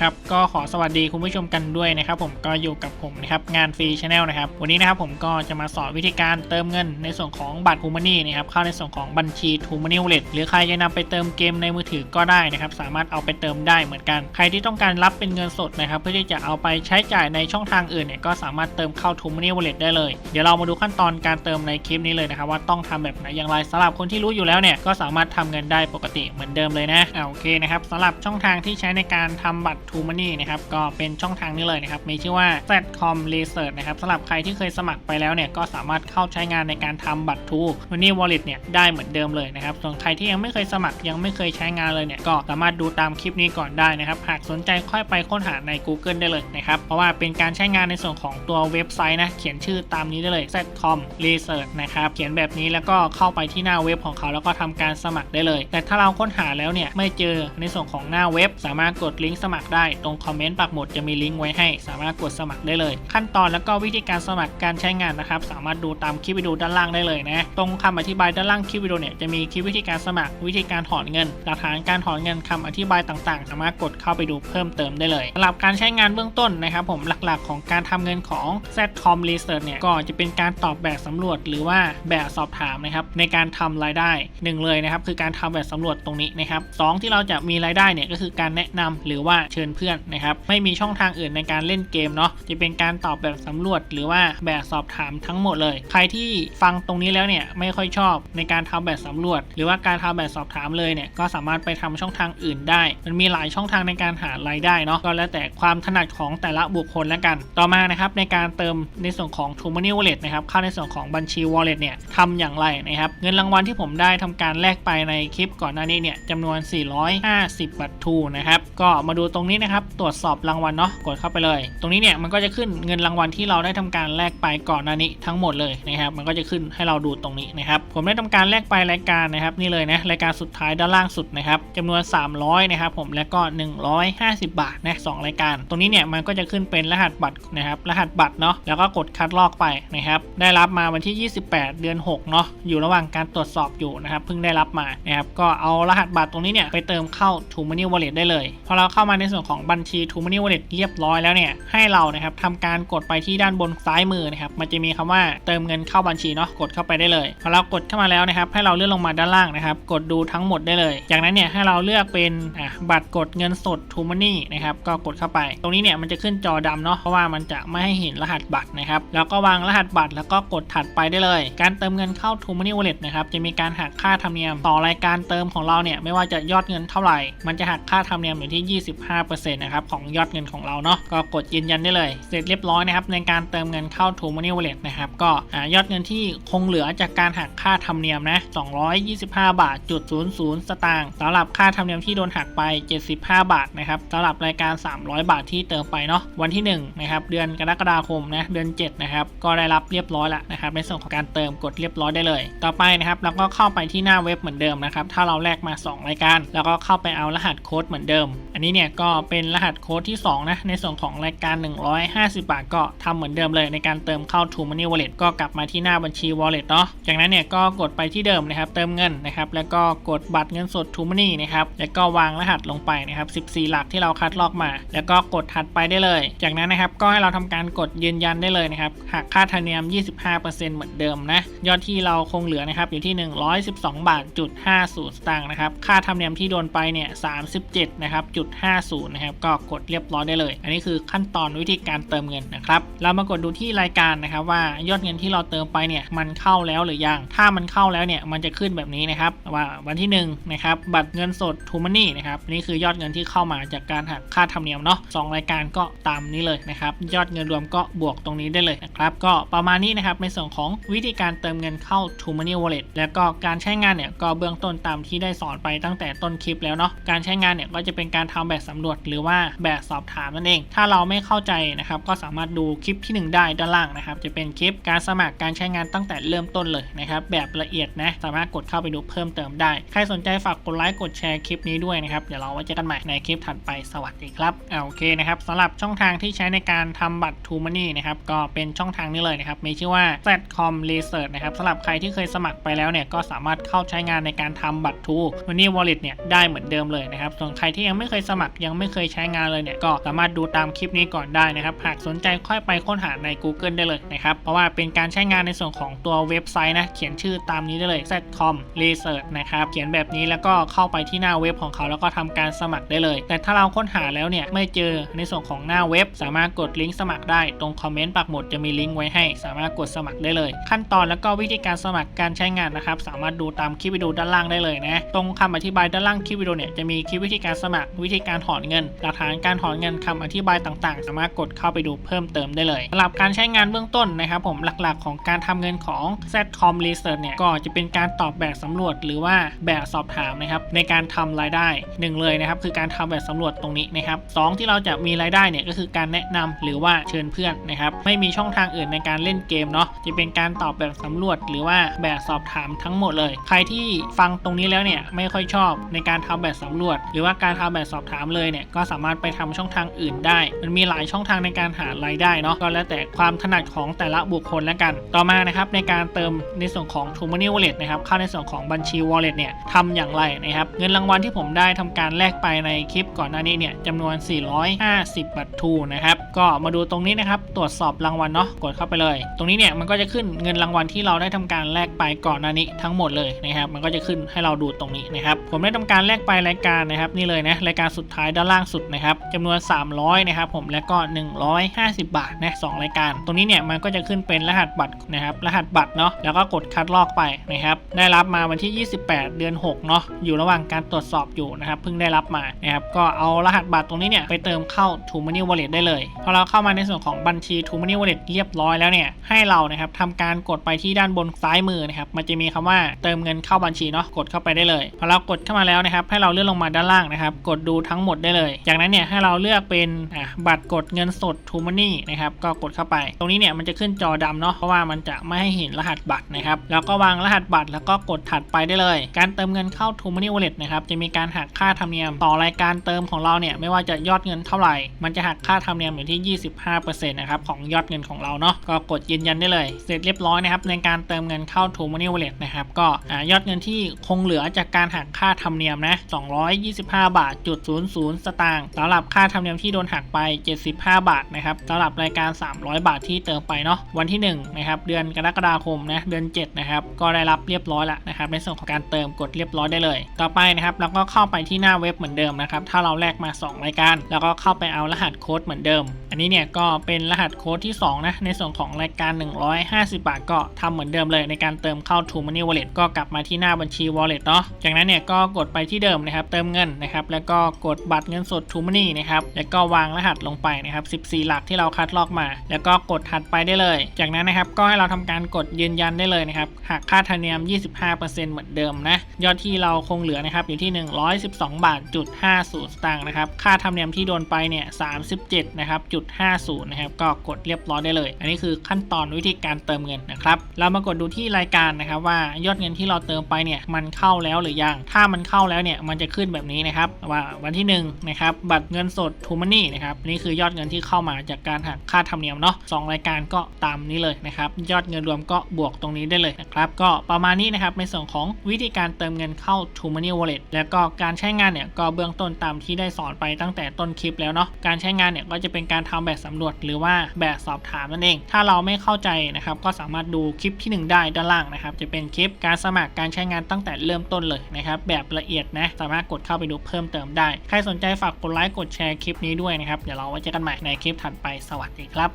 ครับก็ขอสวัสดีคุณผู้ชมกันด้วยนะครับผมก็อยู่กับผมนะครับงานฟรีชาแนลนะครับวันนี้นะครับผมก็จะมาสอนวิธีการเติมเงินในส่วนของบัตรทูมานี่นะครับเข้าในส่วนของบัญชีทูมานี่วอลเล็ตหรือใครจะนำไปเติมเกมในมือถือก็ได้นะครับสามารถเอาไปเติมได้เหมือนกัน ใครที่ต้องการรับเป็นเงินสดนะครับเพื่อที่จะเอาไปใช้จ่ายในช่องทางอื่นเนี่ยก็สามารถเติมเข้าทูมานี่วอลเล็ตได้เลยเดี๋ยวเรามาดูขั้นตอนการเติมในคลิปนี้เลยนะครับว่าต้องทำแบบไหนอย่างไรสำหรับคนที่รู้อยู่แล้วเนี่ยก็สามารถทำเงินได้ปกติเหมือนเดิมเลยนะอ่าโอเคนะครับสำหรับช่องทางที่ใช้ในการทำบัตรทูมานี่นะครับก็เป็นช่องทางนี้เลยนะครับมีชื่อว่า Zcom Research นะครับสำหรับใครที่เคยสมัครไปแล้วเนี่ยก็สามารถเข้าใช้งานในการทำบัตรทูมานี่ Wallet เนี่ยได้เหมือนเดิมเลยนะครับส่วนใครที่ยังไม่เคยสมัครยังไม่เคยใช้งานเลยเนี่ยก็สามารถดูตามคลิปนี้ก่อนได้นะครับหากสนใจค่อยไปค้นหาใน Google ได้เลยนะครับเพราะว่าเป็นการใช้งานในส่วนของตัวเว็บไซต์นะเขียนชื่อตามนี้ได้เลย Zcom Research นะครับเขียนแบบนี้แล้วก็เข้าไปที่หน้าเว็บของเขาแล้วก็ทำการสมัครได้เลย แต่ถ้าเราค้นหาแล้วเนี่ยไม่เจอในส่วนของหน้าเว็บ สามารถกดลิงก์สมัครได้ตรงคอมเมนต์ปักหมุดจะมีลิงก์ไว้ให้ สามารถกดสมัครได้เลย ขั้นตอนแล้วก็วิธีการสมัครการใช้งานนะครับ สามารถดูตามคลิปวิดีโอด้านล่างได้เลยนะ ตรงคำอธิบายด้านล่างคลิปวิดีโอเนี่ยจะมีคลิปวิธีการสมัครวิธีการถอนเงิน หลักฐานการถอนเงินคำอธิบายต่างๆ สามารถกดเข้าไปดูเพิ่มเติมได้เลยสำหรับการใช้งานเบื้องต้นนะครับผมหลักๆ ของการทำเงินของ Zcom Research เนี่ยก็จะเป็นการตอบแบบสำรวจ หรือว่าแบบสอบถามนะครับในการทำรายได้หนึ่งเลยนะครับคือการทำแบบสำรวจตรงนี้นะครับสองที่เราจะมีรายได้เนี่ยก็คือการแนะนำหรือว่าเชิญเพื่อนนะครับไม่มีช่องทางอื่นในการเล่นเกมเนาะจะเป็นการตอบแบบสำรวจหรือว่าแบบสอบถามทั้งหมดเลย ใครที่ฟังตรงนี้แล้วเนี่ยไม่ค่อยชอบในการทำแบบสำรวจ หรือว่าการทำแบบสอบถามเลยเนี่ยก็สามารถไปทำช่องทางอื่นได้ มันมีหลายช่องทางในการหารายได้เนาะก็แล้วแต่ความถนัดของแต่ละบุคคลแล้วกัน ต่อมานะครับในการเติมในส่วนของ t r u Money Wallet นะครับเข้าในส่วนของบัญชี Wallet เนี่ยทำอย่างไรนะครับเงินรางวัลที่ผมได้ทำการแลกไปในคลิปก่อนหน้านี้เนี่ยจำนวน 450 บัตรทูนะครับ ก็มาดูตรงนี้นะครับ ตรวจสอบรางวัลเนาะกดเข้าไปเลย ตรงนี้เนี่ยมันก็จะขึ้นเงินรางวัลที่เราได้ทำการแลกไปก่อนหน้านี้ทั้งหมดเลยนะครับ มันก็จะขึ้นให้เราดูตรงนี้นะครับ ผมได้ทำการแลกไปรายการนะครับนี่เลยนะรายการสุดท้ายด้านล่างสุดนะครับจำนวน 300นะครับผมแล้วก็ 150 บาทนะสองรายการ ตรงนี้เนี่ยมันก็จะขึ้นเป็นรหัสบัตรนะครับ รหัสบัตรเนาะแล้วก็กดคัดลอกไปนะครับ ได้รับมาวันที่ 28 เดือน 6 เนาะอยู่ระหว่างการตรวจสอบอยู่นะครับเพิ่งได้รับมานะครับก็เอารหัสบัตรตรงนี้เนี่ยไปเติมเข้า t ู m o n e y Wallet ได้เลยพอเราเข้ามาในส่วนของบัญชี t ู m o n e y Wallet เรียบร้อยแล้วเนี่ย ให้เรานะครับทำการกดไปที่ด้านบนซ้ายมือนะครับ มันจะมีคำว่าเติมเงินเข้าบัญชีเนาะ กดเข้าไปได้เลย พอเรากดเข้ามาแล้วนะครับ ให้เราเลื่อนลงมาด้านล่างนะครับ กดดูทั้งหมดได้เลย จากนั้นเนี่ยให้เราเลือกเป็นบัตรกดเงินสด t ู m o n e y นะครับ ก็กดเข้าไป ตรงนี้เนี่ยมันจะขึ้นจอดำเนาะ เพราะว่ามันจะไม่ให้เห็นรหัสบัตรนะครับ แล้วก็วางรหัสบัตรแล้วก็กดถัดไปได้เลย การเติมเงินเข้า t ู m o n e y Wallet นะครับ จะมีการหักค่าธรรมเนียมต่อรายการเติมของเราเนี่ย ไม่ว่าจะยอดเงินเท่าไหร่ มันจะหักค่าธรรมเนียมอยู่ที่ 25%นะครับของยอดเงินของเราเนาะก็กดยืนยันได้เลย เสร็จเรียบร้อยนะครับในการเติมเงินเข้า t ู m o n e y Wallet นะครับก็อยอดเงินที่คงเหลือจากการหักค่าธรรมเนียมนะ225 บาทจุด00 สตางค์สำหรับค่าธรรมเนียมที่โดนหักไป 75 บาทนะครับสำหรับรายการ 300 บาทที่เติมไปเนาะวันที่1นะครับเดือนกรกฎาคมนะเดือน7นะครับก็ได้รับเรียบร้อยแล้วนะครับในส่วนของการเติมกดเรียบร้อยได้เลย ต่อไปนะครับเราก็เข้าไปที่หน้าเว็บเหมือนเดิมนะครับถ้าเราแลกมา 2 รายการ แล้วก็เข้าไปเอารหัสโค้ดเหมือนเดิม อันนี้เนี่ยก็เป็นรหัสโค้ดที่ 2 นะ ในส่วนของรายการ 150 บาทก็ทำเหมือนเดิมเลยในการเติมเข้า t ู Money Wallet ก็กลับมาที่หน้าบัญชี Wallet เนาะจากนั้นเนี่ยก็กดไปที่เดิมนะครับ เติมเงินนะครับ แล้วก็กดบัตรเงินสด t ู Money นะครับ แล้วก็วางรหัสลงไปนะครับ 14 หลักที่เราคัดลอกมา แล้วก็กดถัดไปได้เลย จากนั้นนะครับก็ให้เราทำการกดยืนยันได้เลยนะครับหักค่าธรรมเนียม 25%เหมือนเดิมนะ ยอดที่เราคงเหลือนะครับอยู่ที่ 112 บาทจุด50สตางค์นะครับ ค่าธรรมเนียมที่โดนไปเนี่ย37นะครับจุด50 นะครับ ก็กดเรียบร้อยได้เลย อันนี้คือขั้นตอนวิธีการเติมเงินนะครับ เรามากดดูที่รายการนะครับว่ายอดเงินที่เราเติมไปเนี่ยมันเข้าแล้วหรือยัง ถ้ามันเข้าแล้วเนี่ยมันจะขึ้นแบบนี้นะครับว่าวันที่1นะครับบัตรเงินสดทูมานี่นะครับนี่คือยอดเงินที่เข้ามาจากการหักค่าธรรมเนียมเนาะสองรายการก็ตามนี้เลยนะครับยอดเงินรวมก็บวกตรงนี้ได้เลยนะครับก็ประมาณนี้นะครับในส่วนของวิธีการเติมเงินเข้า t ู Money Wallet แล้วก็การใช้งานเนี่ยก็เบื้องต้นตามที่ได้สอนไปตั้งแต่ต้นคลิปแล้วเนาะการใช้งานเนี่ยก็จะเป็นการทำแบบสำรวจหรือว่าแบบสอบถามนั่นเอง ถ้าเราไม่เข้าใจนะครับก็สามารถดูคลิปที่ 1 ได้ด้านล่างนะครับ จะเป็นคลิปการสมัครการใช้งานตั้งแต่เริ่มต้นเลยนะครับ แบบละเอียดนะ สามารถกดเข้าไปดูเพิ่มเติมได้ ใครสนใจฝากกดไลค์กดแชร์คลิปนี้ด้วยนะครับ เดี๋ยวเราไว้เจอกันใหม่ในคลิปถัดไป สวัสดีครับอ่าโอเคนะครับสำหรับช่องทางที่ใช้ในการทำบัตร t ู Money นะครับ ก็เป็นช่องทางนี้เลยนะครับ มีชื่อว่า Zcom Research นะครับสำหรับใครที่เคยสมัครไปแล้วเนี่ย ก็สามารถเข้าใช้งานในการทำบัตร t ู Money Wallet เนี่ยได้เหมือนเดิมเลยนะครับส่วนใครที่ยังไม่เคยสมัครยังไม่เคยใช้งานเลยเนี่ยก็สามารถดูตามคลิปนี้ก่อนได้นะครับหากสนใจค่อยไปค้นหาใน Google ได้เลยนะครับเพราะว่าเป็นการใช้งานในส่วนของตัวเว็บไซต์นะเขียนชื่อตามนี้ได้เลย zcom research นะครับเขียนแบบนี้แล้วก็เข้าไปที่หน้าเว็บของเขาแล้วก็ทำการสมัครได้เลย แต่ถ้าเราค้นหาแล้วเนี่ยไม่เจอในส่วนของหน้าเว็บ สามารถกดลิงก์สมัครได้ตรงคอมเมนต์ปักหมุดจะมีลิงก์ไว้ให้ สามารถกดสมัครได้เลย ขั้นตอนแล้วก็วิธีการสมัครการใช้งานนะครับสามารถดูตามคลิปวิดีโอด้านล่างได้เลยนะตรงคำอธิบายด้านล่างคลิปวิดีโอเนี่ยจะมีคลิปวิธีการสมัครวิธีการถอนเงิน หลักฐานการถอนเงินคำอธิบายต่างๆ สามารถกดเข้าไปดูเพิ่มเติมได้เลยสำหรับการใช้งานเบื้องต้นนะครับผมหลักๆ ของการทำเงินของ Zcom Research เนี่ยก็จะเป็นการตอบแบบสำรวจหรือว่าแบบสอบถามนะครับในการทำรายได้หนึ่งเลยนะครับคือการทำแบบสำรวจตรงนี้นะครับสองที่เราจะมีรายได้เนี่ยก็คือการแนะนำหรือว่าเชิญเพื่อนนะครับไม่มีช่องทางอื่นในการเล่นเกมเนาะจะเป็นการตอบแบบสำรวจ หรือว่าแบบสอบถามทั้งหมดเลย ใครที่ฟังตรงนี้แล้วเนี่ยไม่ค่อยชอบในการทำแบบสำรวจ หรือว่าการทำแบบสอบถามเลยเนี่ยก็สามารถไปทำช่องทางอื่นได้ มันมีหลายช่องทางในการหารายได้เนาะก็แล้วแต่ความถนัดของแต่ละบุคคลแล้วกัน ต่อมานะครับในการเติมในส่วนของ t r u Money Wallet นะครับเข้าในส่วนของบัญชี Wallet เนี่ยทำอย่างไรนะครับเงินรางวัลที่ผมได้ทำการแลกไปในคลิปก่อนหน้านี้เนี่ยจำนวน 450 บัตรทูนะครับ ก็มาดูตรงนี้นะครับ ตรวจสอบรางวัลเนาะกดเข้าไปเลย ตรงนี้เนี่ยมันก็จะขึ้นเงินรางวัลที่เราได้ทำการแลกไปก่อนหน้านี้ทั้งหมดเลยนะครับ มันก็จะขึ้นให้เราดูตรงนี้นะครับ ผมได้ทำการแลกไปรายการนะครับ นี่เลยนะรายการสุดท้ายด้านล่างสุดนะครับจำนวน 300 นะครับ ผมแล้วก็ 150 บาทนะสองรายการ ตรงนี้เนี่ยมันก็จะขึ้นเป็นรหัสบัตรนะครับรหัสบัตรเนาะแล้วก็กดคัดลอกไปนะครับได้รับมาวันที่ 28 เดือน 6 เนาะอยู่ระหว่างการตรวจสอบอยู่นะครับเพิ่งได้รับมานะครับก็เอารหัสบัตรตรงนี้เนี่ยไปเติมเข้า t o Money Wallet ได้เลยพอเราเข้ามาในส่วนของบัญชี t o Money Wallet เรียบร้อยแล้วเนี่ยให้เรานะครับทำการกดไปที่ด้านบนซ้ายมือนะครับมันจะมีคำว่าเติมเงินเข้าบัญชีเนาะกดเข้าไปได้เลย พอเรากดเข้ามาแล้วนะครับให้เราเลื่อนลงมาด้านล่างนะครับกดดูทั้งหมดได้เลย จากนั้นเนี่ยให้เราเลือกเป็นบัตรกดเงินสด t o Money นะครับก็กดเข้าไป ตรงนี้เนี่ยมันจะขึ้นจอดำเนาะเพราะว่ามันจะไม่ให้เห็นรหัสบัตรนะครับแล้วก็วางรหัสบัตรแล้วก็กดถัดไปได้เลย การเติมเงินเข้า t o Money Wallet นะครับจะมีการหักค่าธรรมเนียมต่อรายการเติมของเราเนี่ยไม่ว่าจะยอดเงินเท่าไหร่ มันจะหักค่าธรรมเนียมอยู่ที่25%นะครับของยอดเงินของเราเนาะก็กดยืนยันได้เลย เสร็จเรียบร้อยนะครับในการเติมเงินเข้า t o Money Wallet นะครับก็ยอดเงินที่คงเหลือจากการหักค่าธรรมเนียมนะ225 บาทจุด00 สตางค์สำหรับค่าธรรมเนียมที่โดนหักไป 75 บาทนะครับสำหรับรายการ 300 บาทที่เติมไปเนาะวันที่1นะครับเดือนกรกฎาคมนะเดือน 7 นะครับ ก็ได้รับเรียบร้อยแล้วนะครับในส่วนของการเติมกดเรียบร้อยได้เลย ต่อไปนะครับเราก็เข้าไปที่หน้าเว็บเหมือนเดิมนะครับถ้าเราแลกมา 2 รายการ แล้วก็เข้าไปเอารหัสโค้ดเหมือนเดิม อันนี้เนี่ยก็เป็นรหัสโค้ดที่ 2 นะ ในส่วนของรายการ 150 บาทก็ทำเหมือนเดิมเลยในการเติมเข้า t o Money Wallet ก็กลับมาที่หน้าบัญชี Wallet เนาะจากนั้นเนี่ยก็กดไปที่เดิมนะครับเติมเงินนะครับแล้วก็กดบัตรเงินสด t o Money นะครับแล้วก็วางรหัสลงไปนะครับ14 หลักที่เราคัดลอกมา แล้วก็กดถัดไปได้เลย จากนั้นนะครับก็ให้เราทำการกดยืนยันได้เลยนะครับหักค่าธรรมเนียม 25%เหมือนเดิมนะยอดที่เราคงเหลือนะครับอยู่ที่ 112 บาทจุด50สตางค์นะครับค่าธรรมเนียมที่โดนไปเนี่ย37นะครับจุด50 นะครับ ก็กดเรียบร้อยได้เลย อันนี้คือขั้นตอนวิธีการเติมเงินนะครับ เรามากดดูที่รายการนะครับว่ายอดเงินที่เราเติมไปเนี่ยมันเข้าแล้วหรือยัง ถ้ามันเข้าแล้วเนี่ยมันจะขึ้นแบบนี้นะครับว่าวันที่1นะครับบัตรเงินสด t o Money นะครับนี่คือยอดเงินที่เข้ามาจากการหักค่าธรรมเนียมเนาะสองรายการก็ตามนี้เลยนะครับยอดเงินรวมก็บวกตรงนี้ได้เลยนะครับก็ประมาณนี้นะครับในส่วนของวิธีการเติมเงินเข้า t o Money Wallet แล้วก็การใช้งานเนี่ยก็เบื้องต้นตามที่ได้สอนไปตั้งแต่ต้นคลิปแล้วเนาะการใช้งานเนี่ยก็จะเป็นการทำแบบสำรวจหรือว่าแบบสอบถามนั่นเอง ถ้าเราไม่เข้าใจนะครับก็สามารถดูคลิปที่ 1 ได้ด้านล่างนะครับจะเป็นคลิปการสมัครการใช้งานตั้งแต่เริ่มต้นเลยนะครับแบบละเอียดนะสามารถกดเข้าไปดูเพิ่มเติมได้ ใครสนใจฝากกดไลค์กดแชร์คลิปนี้ด้วยนะครับเดี๋ยวเราไว้เจอกันใหม่ในคลิปถัดไปสวัสดีครับ